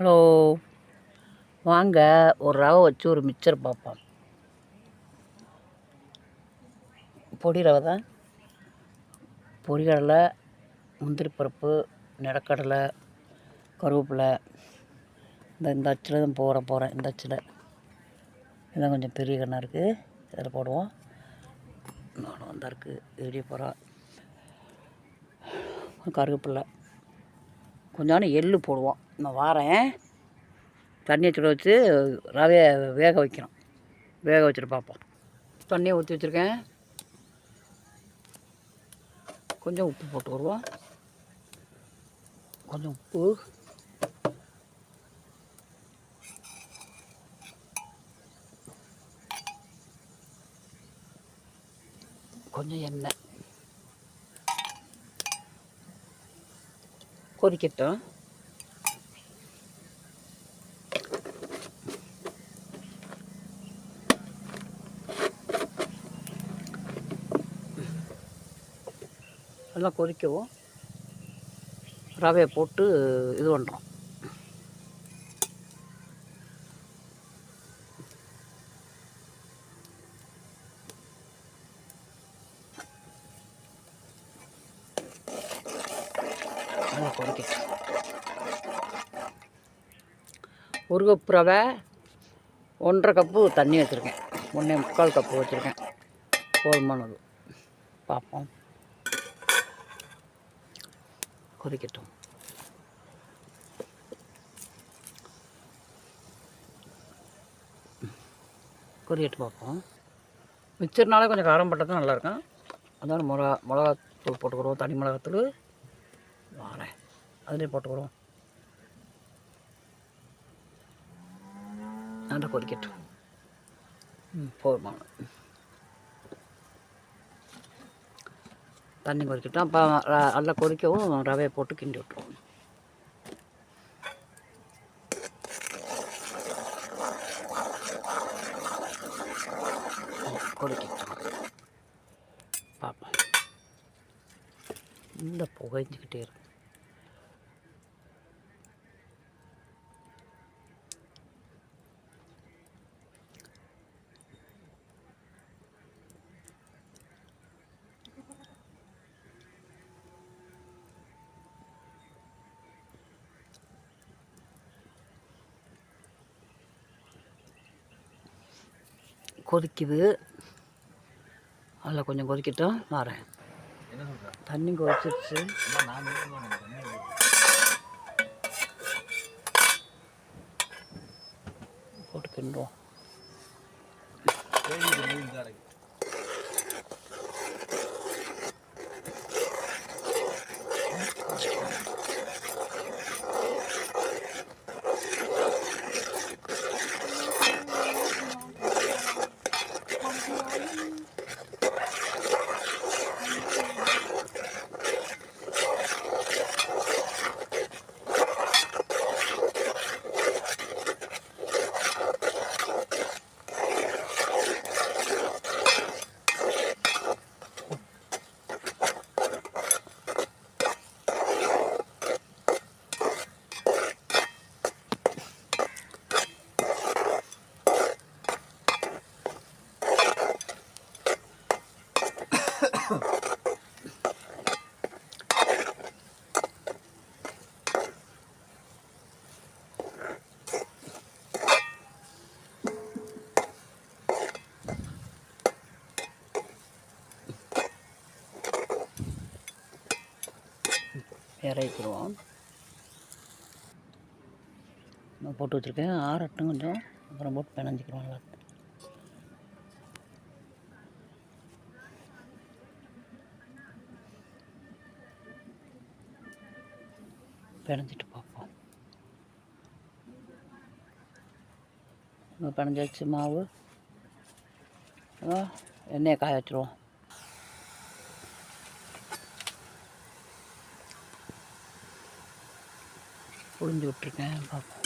Hello. வாங்க ஒரு ரவை வச்சு ஒரு மிக்சர் பார்ப்போம். பொடி ரவை தான். பொரிகடலை முந்திரி பருப்பு நிலக்கடலை கருவேப்பிலை. இந்த இந்த அச்சில் தான் போகிற போகிறேன் இந்த அச்சில். இதான் கொஞ்சம் பெரிய கண்ணாக இருக்குது இதில் போடுவோம். நானும் வந்தால் இருக்குது வெளியே போகிறோம் கருவேப்பிலை. கொஞ்சோண்டு எள்ளு போடுவோம். நான் வாரேன். தண்ணியை சுட வச்சு ரவையை வேக வைக்கிறோம் வேக வச்சுட்டு பார்ப்போம். தண்ணியை ஊற்றி வச்சுருக்கேன். கொஞ்சம் உப்பு போட்டு வருவோம். கொஞ்சம் உப்பு. கொஞ்சம் எண்ணெய். கொதிக்கட்டும். நல்லா கொதிக்கவும். ரவையை போட்டு இது பண்ணுறோம் நல்லா ஒரு ஒன்றரை கப்பு தண்ணி வச்சுருக்கேன். ஒன்றே முக்கால் கப்பு வச்சுருக்கேன். போதுமானது. பார்ப்போம். கொதிக்கட்டும். கொதிக்கட்டு பார்ப்போம். மிச்சர்னால கொஞ்சம் காரம் பட்டது நல்லாயிருக்கும். அதான் மிளகா மிளகாத்தூள் போட்டுக்கிறோம். தனி மிளகாத்தூள். வாரேன் அதிலே போட்டுக்கிறோம் நல்லா கொதிக்கட்டும். ம் போதுமான தண்ணி கொதிக்கட்டும். அப்போ நல்லா கொதிக்கவும் ரவையை போட்டு கிண்டி விட்ருவோம் கொதிக்கட்டும். பார்ப்போம் இந்த புகைஞ்சிக்கிட்டே இருக்கும். கொதிக்குது. அதில் கொஞ்சம் கொதிக்கட்டும். வரேன். தண்ணி கொதிச்சிருச்சு. போட்டு தின்றோம் இறக்கிடுவோம் நான் போட்டு வச்சுருக்கேன். ஆறட்டும் கொஞ்சம். அப்புறம் போட்டு பிணைஞ்சிக்கிறோம் நல்லா பிணைஞ்சிட்டு பார்ப்போம். பிணைஞ்சாச்சு மாவு. எண்ணெயை காய வச்சுருவோம். புழிஞ்சு விட்ருக்கேன் பார்ப்போம்.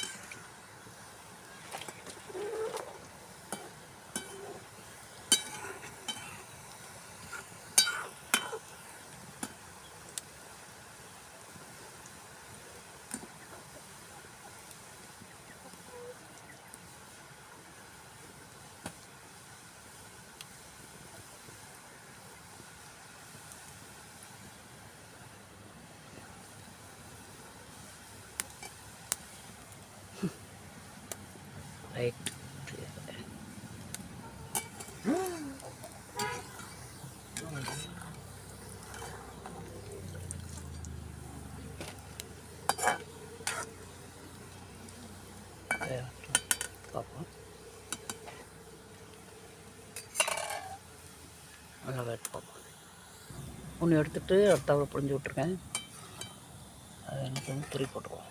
ரைட் பார்ப்போம் நல்லா வேட்டு பார்ப்போம் ஒன்று எடுத்துகிட்டு அடுத்தவரை புரிஞ்சு விட்ருக்கேன் அதை எனக்கு வந்து துரி போட்டுருவோம்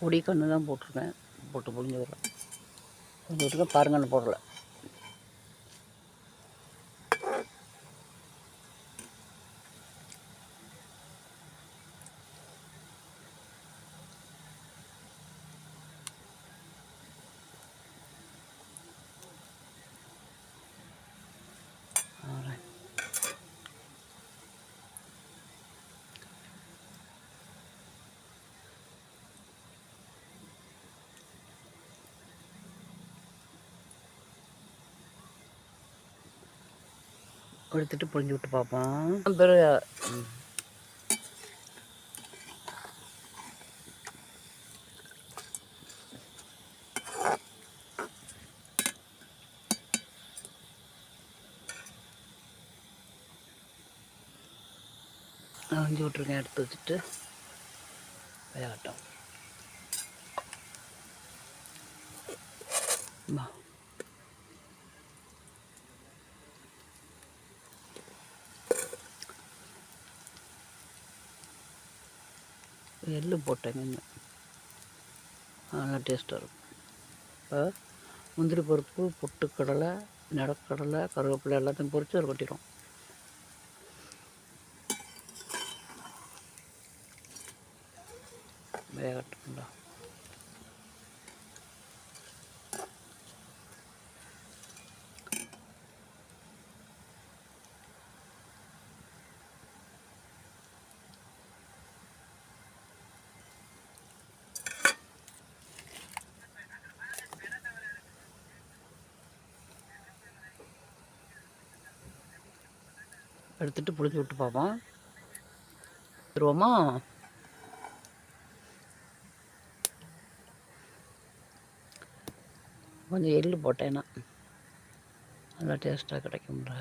பொடி கன்று தான் போட்டிருக்கேன். போட்டு புரிஞ்சு விட்றேன் புரிஞ்சு விட்டுருக்கேன் பாருங்கன்னு போடல. எடுத்துட்டு புழிஞ்சு விட்டு பார்ப்போம் பிறகு விட்ருக்கேன் எடுத்து வச்சுட்டு வேகட்டும் எள்ளு போட்டேங்க இன்னும் நல்லா டேஸ்ட்டாக இருக்கும். இப்போ முந்திரி பருப்பு பொட்டுக்கடலை நிலக்கடலை கருவேப்பிலை எல்லாத்தையும் பொறிச்சு அதில் கொட்டிடும் எடுத்துட்டு புளிச்சு விட்டு பார்ப்போம் தருவோமா? கொஞ்சம் எள்ளு போட்டேன்னா நல்லா டேஸ்ட்டாக கிடைக்கும்ல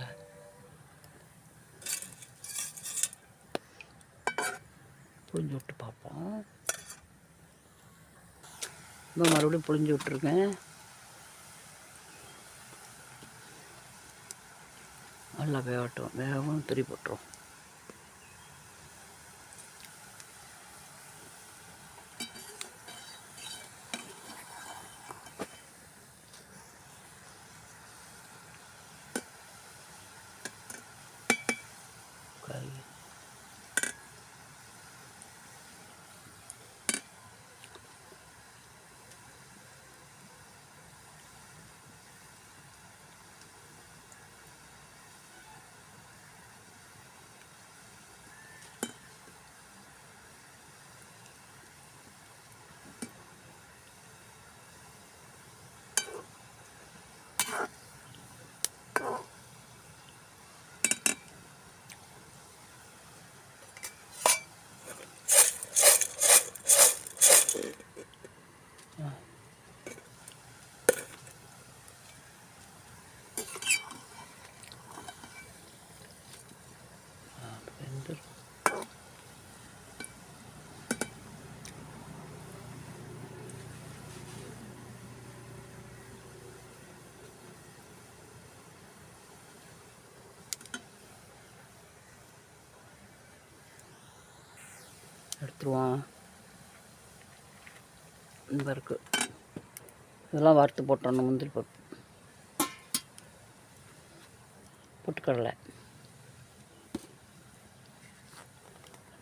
புளிஞ்சு விட்டு பார்ப்போம் இன்னும் மறுபடியும் புளிஞ்சு விட்ருக்கேன் நல்லா வேகட்டும். வேகவும் துரி போட்டுரும் எடுத்துருவோம் இந்த இருக்குது இதெல்லாம் வறுத்து போட்டுறணும் முந்திரி பருப்பு. பொட்டுக்கடலை.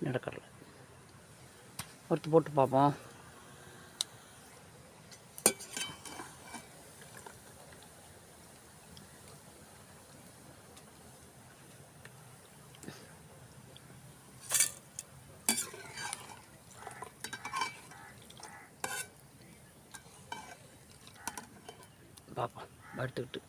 நிலக்கடலை வறுத்து போட்டு பார்ப்போம். பார்ப்போம். படுத்துக்கிட்டு.